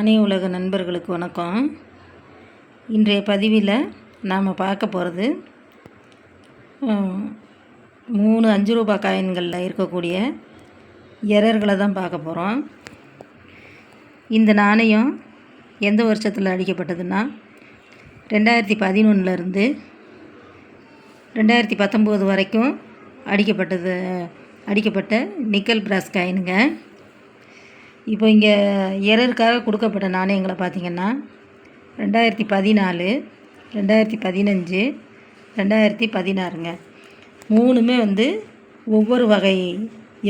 நாணய உலக நண்பர்களுக்கு வணக்கம். இன்றைய பதிவில் நாம் பார்க்க போகிறது மூணு அஞ்சு ரூபா காயின்களில் இருக்கக்கூடிய எரர்களை தான் பார்க்க போகிறோம் இந்த நாணயம் எந்த வருஷத்தில் அடிக்கப்பட்டதுன்னா ரெண்டாயிரத்தி பதினொன்றுலேருந்து ரெண்டாயிரத்தி பத்தொம்போது வரைக்கும் அடிக்கப்பட்டது அடிக்கப்பட்ட நிக்கல் பிராஸ் காயினுங்க. இப்போ இங்கே எரருக்காக கொடுக்கப்பட்ட நாணயங்களை பார்த்திங்கன்னா ரெண்டாயிரத்தி பதினாலு ரெண்டாயிரத்தி பதினஞ்சு ரெண்டாயிரத்தி பதினாறுங்க. மூணுமே வந்து ஒவ்வொரு வகை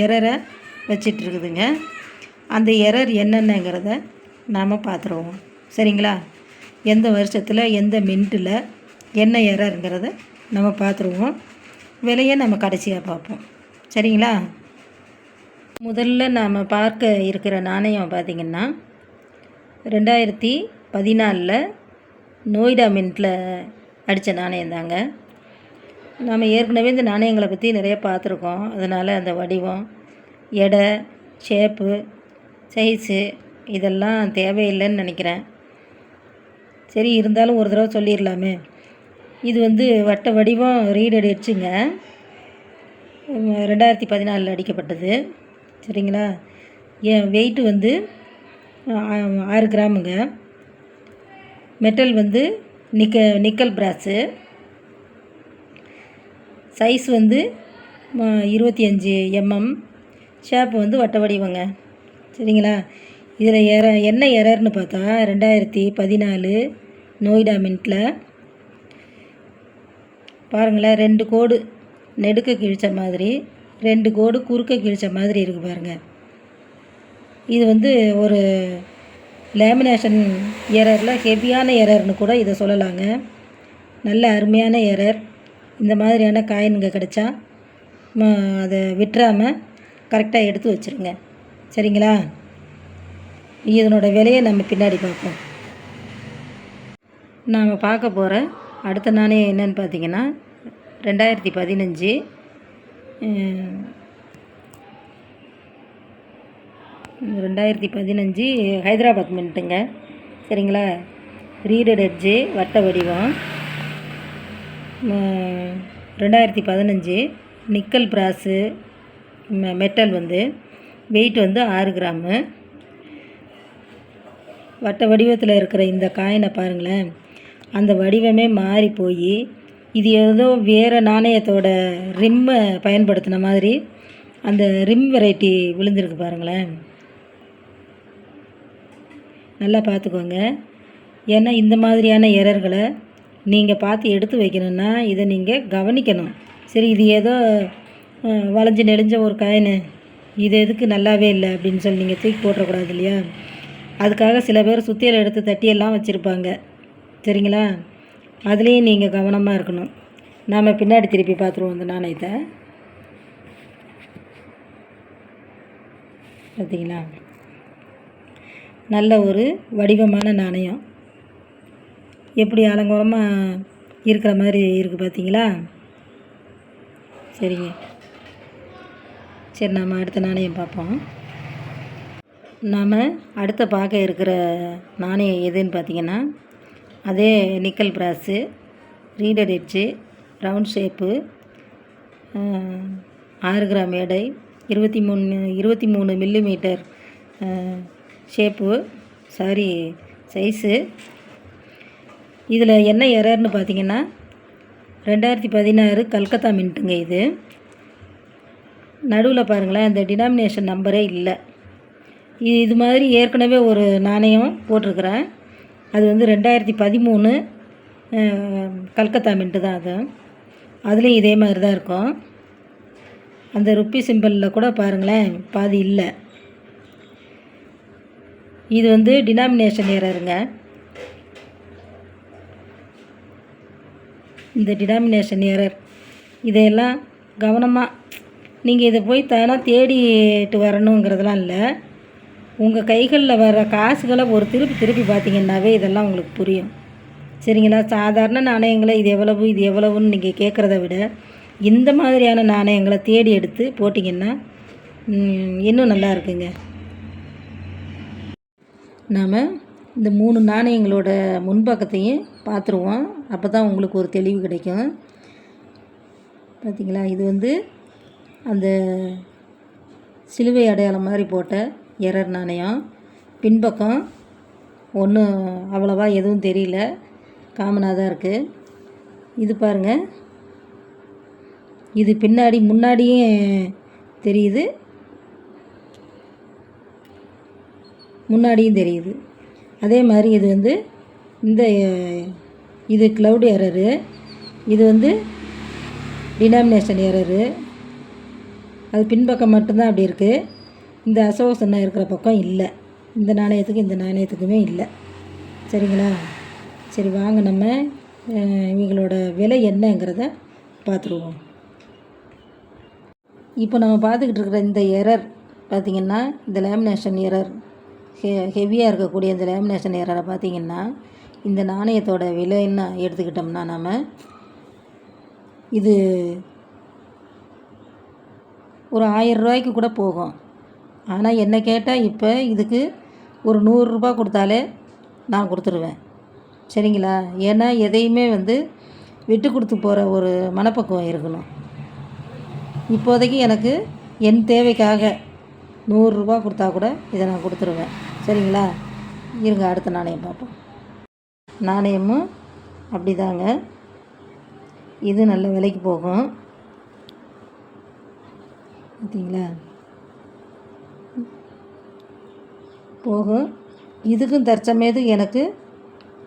எரரை வச்சிட்ருக்குதுங்க. அந்த எரர் என்னென்னங்கிறத நாம் பார்த்துருவோம். சரிங்களா? எந்த வருஷத்தில் எந்த மின்ட்டில் என்ன எரருங்கிறத நம்ம பார்த்துருவோம். விலையை நம்ம கடைசியாக பார்ப்போம். சரிங்களா? முதல்ல நாம் பார்க்க இருக்கிற நாணயம் பார்த்திங்கன்னா ரெண்டாயிரத்தி பதினாலில் நோய்டா மின்ட்டில் அடித்த நாணயம் தாங்க நாம் ஏற்கனவே இந்த நாணயங்களை பற்றி நிறைய பார்த்துருக்கோம். அதனால் அந்த வடிவம் எடை ஷேப்பு சைஸு இதெல்லாம் தேவையில்லைன்னு நினைக்கிறேன். சரி இருந்தாலும் ஒரு தடவை சொல்லிடலாமே. இது வந்து வட்ட வடிவம் ரீட் அடிச்சுங்க ரெண்டாயிரத்தி பதினாலில் அடிக்கப்பட்டது. சரிங்களா? என் வெயிட்டு வந்து ஆறு கிராமுங்க. மெட்டல் வந்து நிக்க நிக்கல் பிராஸு சைஸ் வந்து இருபத்தி அஞ்சு எம்எம் ஷேப் வந்து வட்ட வடிவங்க. சரிங்களா? இதில் எர என்ன எரர்னு பார்த்தா ரெண்டாயிரத்தி பதினாலு நோய்டா மின்ட்டில் பாருங்களேன் ரெண்டு கோடு நெடுக்க கிழித்த மாதிரி. ரெண்டு கோடு குறுக்க கிழித்த மாதிரி இருக்குது பாருங்கள் இது வந்து ஒரு லேமினேஷன் எரரில் ஹெவியான எரர்னு கூட இதை சொல்லலாங்க. நல்ல அருமையான எரர் இந்த மாதிரியான காயின்ங்க கிடச்சா அதை விட்டுறாமல் கரெக்டாக எடுத்து வச்சுருங்க. சரிங்களா? இதனோட விலையை நம்ம பின்னாடி பார்ப்போம். நாம் பார்க்க போகிற அடுத்த நாணயம் என்னன்னு பார்த்தீங்கன்னா ரெண்டாயிரத்தி பதினஞ்சு ரெண்டாயிரத்தி பதினஞ்சு ஹைதராபாத் மின்ட்டுங்க. சரிங்களா? ரீடட் எட்ஜு வட்ட வடிவம். ரெண்டாயிரத்தி பதினஞ்சு நிக்கல் பிராஸு மெட்டல் வந்து வெயிட் வந்து ஆறு கிராமு. வட்ட வடிவத்தில் இருக்கிற இந்த காயினை பாருங்களேன். அந்த வடிவமே மாறி போய் இது ஏதோ வேறு நாணயத்தோட ரிம்மை பயன்படுத்தின மாதிரி அந்த ரிம் வெரைட்டி விழுந்திருக்கு பாருங்களேன். நல்லா பார்த்துக்கோங்க. ஏன்னா இந்த மாதிரியான எரர்களை நீங்கள் பார்த்து எடுத்து வைக்கணும்னா இதை நீங்கள் கவனிக்கணும். சரி இது ஏதோ வளைஞ்சு நெளிஞ்ச ஒரு காயின் இது எதுக்கு நல்லாவே இல்லை அப்படின்னு சொல்லி நீங்கள் தூக்கி போட்டுறக்கூடாது இல்லையா? அதுக்காக சில பேர் சுத்தியில் எடுத்து தட்டியெல்லாம் வச்சுருப்பாங்க. சரிங்களா? அதுலேயும் நீங்கள் கவனமாக இருக்கணும். நாம் பின்னாடி திருப்பி பார்த்துருவோம் அந்த நாணயத்தை. பார்த்தீங்களா நல்ல ஒரு வடிவமான நாணயம். எப்படி அலங்கோலமாக இருக்கிற மாதிரி இருக்குது பார்த்தீங்களா சரிங்க. சரி நாம் அடுத்த நாணயம் பார்ப்போம். நாம் அடுத்த பார்க்க இருக்கிற நாணயம் எதுன்னு பார்த்தீங்கன்னா அதே nickel brass reeded edge round shape ஆறு கிராம் எடை இருபத்தி மூணு இருபத்தி மூணு millimetre shape sorry size. இதில் என்ன எரர்னு பார்த்தீங்கன்னா ரெண்டாயிரத்தி பதினாறு கல்கத்தா மின்ட்டுங்க இது. நடுவில் பாருங்களேன் அந்த டினாமினேஷன் நம்பரே இல்லை. இது இது மாதிரி ஏற்கனவே ஒரு நாணயம் போட்டிருக்கிறேன். அது வந்து ரெண்டாயிரத்தி பதிமூணு கல்கத்தா மின்ட்டு தான் அது. அதுலேயும் இதே மாதிரி தான் இருக்கும். அந்த ருப்பி சிம்பிளில் கூட பாருங்களேன் பாதி இல்லை. இது வந்து டினாமினேஷன் ஏறருங்க இந்த டினாமினேஷன் ஏரர் இதையெல்லாம் கவனமாக நீங்கள் இதை போய் தானாக தேடிட்டு வரணுங்கிறதெல்லாம் இல்லை. உங்கள் கைகளில் வர காசுகளை ஒரு திருப்பி திருப்பி பார்த்தீங்கன்னாவே இதெல்லாம் உங்களுக்கு புரியும். சரிங்களா? சாதாரண நாணயங்களை இது எவ்வளவு இது எவ்வளவுன்னு நீங்கள் கேட்குறத விட இந்த மாதிரியான நாணயங்களை தேடி எடுத்து போட்டிங்கன்னா இன்னும் நல்லா இருக்குங்க. நாம் இந்த மூணு நாணயங்களோட முன்பக்கத்தையும் பார்த்துருவோம். அப்போ தான் உங்களுக்கு ஒரு தெளிவு கிடைக்கும். பார்த்தீங்களா இது வந்து அந்த சிலுவை அடையாளம் மாதிரி போட்ட எரர் நாணயம் பின்பக்கம். ஒன்றும் அவ்வளோவா எதுவும் தெரியல. காமனாக தான் இருக்குது இது பாருங்கள் இது பின்னாடி முன்னாடியும் தெரியுது. முன்னாடியும் தெரியுது. அதே மாதிரி இது வந்து இந்த இது க்ளவுட் எரரு இது வந்து டினாமினேஷன் எரரு அது பின்பக்கம் மட்டும்தான் அப்படி இருக்குது இந்த அசோக சின்னம் இருக்கிற பக்கம் இல்லை. இந்த நாணயத்துக்கு இந்த நாணயத்துக்குமே இல்லை. சரிங்களா? சரி வாங்க நம்ம இவங்களோட விலை என்னங்கிறத பார்த்துருவோம். இப்போ நம்ம பார்த்துக்கிட்டு இருக்கிற இந்த எரர் பார்த்திங்கன்னா இந்த லேமினேஷன் எரர் ஹெ ஹெவியாக இருக்கக்கூடிய இந்த லேமினேஷன் எரரை பார்த்திங்கன்னா இந்த நாணயத்தோட விலைன்னு எடுத்துக்கிட்டோம்னா நாம் இது ஒரு ஆயிரம் ரூபாய்க்கு கூட போகும். ஆனால் என்னை கேட்டால் இப்போ இதுக்கு ஒரு நூறுரூபா கொடுத்தாலே நான் கொடுத்துருவேன். சரிங்களா? ஏன்னா எதையுமே வந்து விட்டு கொடுத்து போகிற ஒரு மனப்பக்குவம் இருக்கணும். இப்போதைக்கு எனக்கு என் தேவைக்காக நூறுரூபா கொடுத்தா கூட இதை நான் கொடுத்துருவேன். சரிங்களா? இருங்க அடுத்த நாணயம் பார்ப்போம். நாணயமும் அப்படிதாங்க. இது நல்ல விலைக்கு போகும். பார்த்தீங்களா போகும் இதுக்கும் தற்சமயத்துக்கு எனக்கு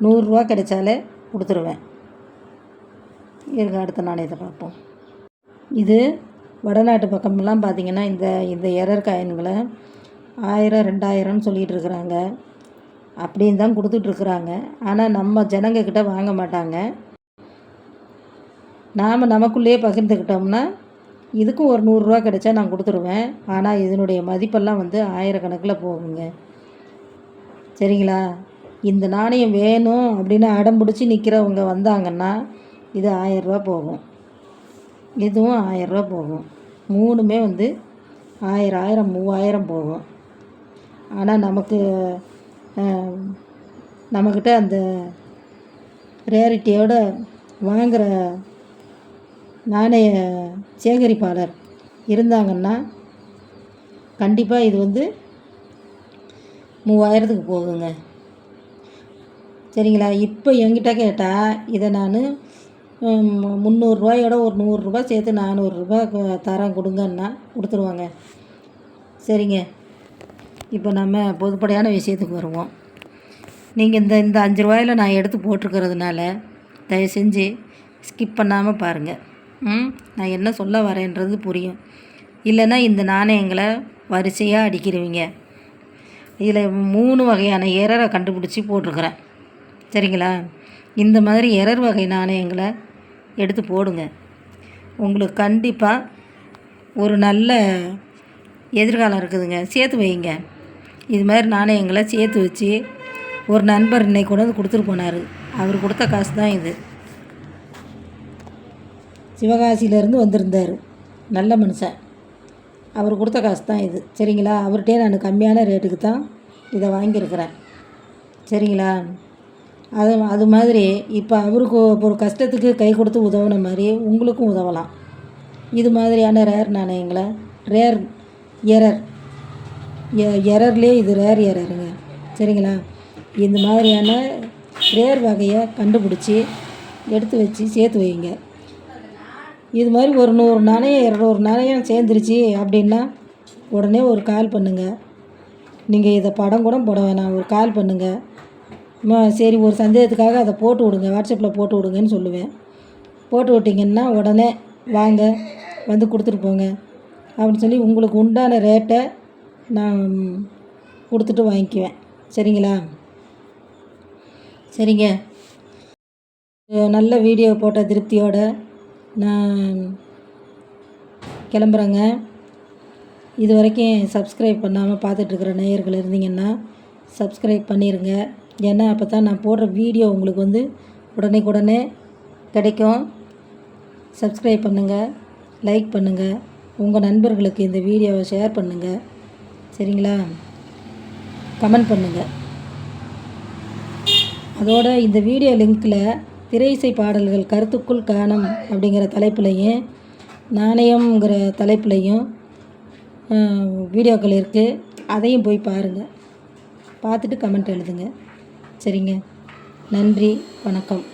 நூறுரூவா கிடைச்சாலே கொடுத்துருவேன். இருக்க அடுத்த நாணயத்தை பார்ப்போம். இது வடநாட்டு பக்கமெல்லாம் பார்த்தீங்கன்னா இந்த இந்த எரர் காயின்களை ஆயிரம் ரெண்டாயிரம்னு சொல்லிகிட்டு இருக்கிறாங்க. அப்படின்னு தான் கொடுத்துட்ருக்குறாங்க ஆனால் நம்ம ஜனங்கக்கிட்ட வாங்க மாட்டாங்க. நாம் நமக்குள்ளேயே பகிர்ந்துக்கிட்டோம்னா இதுக்கும் ஒரு நூறுரூவா கிடைச்சா நான் கொடுத்துருவேன். ஆனால் இதனுடைய மதிப்பெல்லாம் வந்து ஆயிரக்கணக்கில் போகுங்க. சரிங்களா? இந்த நாணயம் வேணும் அப்படின்னு அடம் பிடிச்சி நிற்கிறவங்க வந்தாங்கன்னா இது ஆயரூவா போகும். இதுவும் ஆயரூவா போகும். மூணுமே வந்து ஆயிரம் ஆயிரம் மூவாயிரம் போகும். ஆனால் நமக்கு நம்மக்கிட்ட அந்த ரேரிட்டியோட வாங்குகிற நாணய சேகரிப்பாளர் இருந்தாங்கன்னா கண்டிப்பாக இது வந்து மூவாயிரத்துக்கு போகுங்க. சரிங்களா? இப்போ என்கிட்ட கேட்டால் இதை நான் முந்நூறுரூவாயோட ஒரு நூறுரூபா சேர்த்து நானூறுரூபா தரேன் கொடுங்கன்னா கொடுத்துருவாங்க. சரிங்க? இப்போ நம்ம பொதுப்படையான விஷயத்துக்கு வருவோம். நீங்கள் இந்த இந்த அஞ்சு ரூபாயில் நான் எடுத்து போட்டிருக்கிறதுனால தயவு செஞ்சு ஸ்கிப் பண்ணாமல் பாருங்கள் ம்? நான் என்ன சொல்ல வரேன்றது புரியும். இல்லைன்னா இந்த நாணயங்களை வரிசையாக அடிக்கிறவங்க. இதில் மூணு வகையான எரரை கண்டுபிடிச்சி போட்டிருக்கிறேன். சரிங்களா? இந்த மாதிரி எரர் வகை நாணயங்களை எடுத்து போடுங்க. உங்களுக்கு கண்டிப்பாக ஒரு நல்ல எதிர்காலம் இருக்குதுங்க. சேர்த்து வைங்க. இது மாதிரி நாணயங்களை சேர்த்து வச்சு ஒரு நண்பர் இன்னைக்கு கொண்டு வந்து கொடுத்துட்டு போனார். அவர் கொடுத்த காசு தான் இது. சிவகாசியிலேருந்து வந்திருந்தார். நல்ல மனுஷன். அவர் கொடுத்த காசு தான் இது. சரிங்களா? அவர்கிட்டே நான் கம்மியான ரேட்டுக்கு தான் இதை வாங்கியிருக்கிறேன். சரிங்களா? அது அது மாதிரி இப்போ அவருக்கு ஒரு கஷ்டத்துக்கு கை கொடுத்து உதவுன மாதிரி உங்களுக்கும் உதவலாம். இது மாதிரியான ரேர் நாணயங்களை ரேர் எரர் எரர்லேயே இது ரேர் எரருங்க சரிங்களா? இந்த மாதிரியான ரேர் வகையை கண்டுபிடிச்சி எடுத்து வச்சு சேர்த்து வைங்க. இது மாதிரி ஒரு நூறு நாணயம் இரநூறு நாணயம் சேர்ந்துருச்சு அப்படின்னா உடனே ஒரு கால் பண்ணுங்கள் நீங்கள் இதை படம் கூட போட வேணாம். ஒரு கால் பண்ணுங்கள் சரி ஒரு சந்தேகத்துக்காக அதை போட்டு விடுங்க. வாட்ஸ்அப்பில் போட்டு விடுங்கன்னு சொல்லுவேன். போட்டு விட்டிங்கன்னா உடனே வாங்க வந்து கொடுத்துட்டு போங்க. அப்படின்னு சொல்லி உங்களுக்கு உண்டான ரேட்டை நான் கொடுத்துட்டு வாங்கிக்குவேன். சரிங்களா? சரிங்க. நல்ல வீடியோ போட்ட திருப்தியோடு நான் கிளம்புறேங்க. இது வரைக்கும் சப்ஸ்கிரைப் பண்ணாமல் பார்த்துட்ருக்குற நேயர்கள் இருந்தீங்கன்னா சப்ஸ்கிரைப் பண்ணிடுங்க ஏன்னா அப்போ தான் நான் போடுற வீடியோ உங்களுக்கு வந்து உடனே கிடைக்கும். சப்ஸ்கிரைப் பண்ணுங்கள் லைக் பண்ணுங்கள் உங்கள் நண்பர்களுக்கு இந்த வீடியோவை ஷேர் பண்ணுங்கள் சரிங்களா? கமெண்ட் பண்ணுங்கள் அதோட இந்த வீடியோ லிங்க்கில் திரை இசை பாடல்கள் கருத்துக்குள் காணம் அப்படிங்கிற தலைப்புலையும் நாணயம்ங்கிற தலைப்புலையும் வீடியோக்கள் இருக்குது அதையும் போய் பாருங்கள் பார்த்துட்டு கமெண்ட் எழுதுங்க. சரிங்க. நன்றி. வணக்கம்.